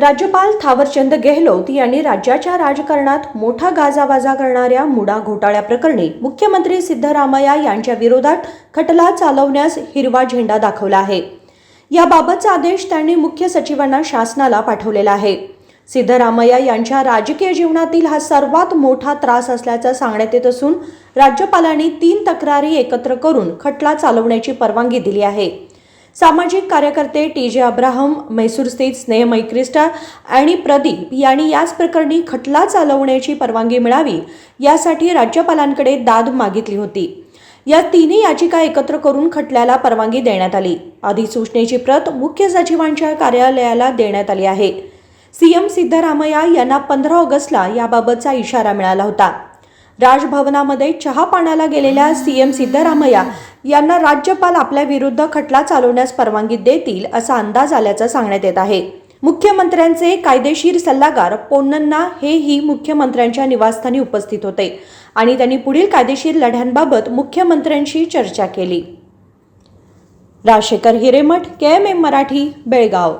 राज्यपाल थावरचंद गेहलोत यांनी राज्याच्या राजकारणात मोठा गाजावाजा करणाऱ्या मुडा घोटाळ्याप्रकरणी मुख्यमंत्री सिद्धरामय्या यांच्या विरोधात खटला चालवण्यास हिरवा झेंडा दाखवला आहे. याबाबतचा आदेश त्यांनी मुख्य सचिवांना शासनाला पाठवलेला आहे. सिद्धरामय्या यांच्या राजकीय जीवनातील हा सर्वात मोठा त्रास असल्याचं सांगण्यात येत असून राज्यपालांनी तीन तक्रारी एकत्र करून खटला चालवण्याची परवानगी दिली आहे. सामाजिक कार्यकर्ते टी जे अब्राहम म्हैसूरस्थित स्नेह मैक्रिस्टा आणि प्रदीप यांनी याच प्रकरणी खटला चालवण्याची परवानगी मिळावी यासाठी राज्यपालांकडे दाद मागितली होती. या तिन्ही याचिका एकत्र करून खटल्याला परवानगी देण्यात आली. अधिसूचनेची प्रत मुख्य सचिवांच्या कार्यालयाला देण्यात आली आहे. सीएम सिद्धरामय्या यांना पंधरा ऑगस्टला याबाबतचा इशारा मिळाला होता. राजभवनामध्ये चहा पाण्याला गेलेल्या सी एम सिद्धरामय्या यांना राज्यपाल आपल्या विरुद्ध खटला चालवण्यास परवानगी देतील असा अंदाज आल्याचं सांगण्यात येत आहे. मुख्यमंत्र्यांचे कायदेशीर सल्लागार पोन्नन्ना हेही मुख्यमंत्र्यांच्या निवासस्थानी उपस्थित होते आणि त्यांनी पुढील कायदेशीर लढ्यांबाबत मुख्यमंत्र्यांशी चर्चा केली. Rajshekhar Hiremath K M M Marathi Belgaum.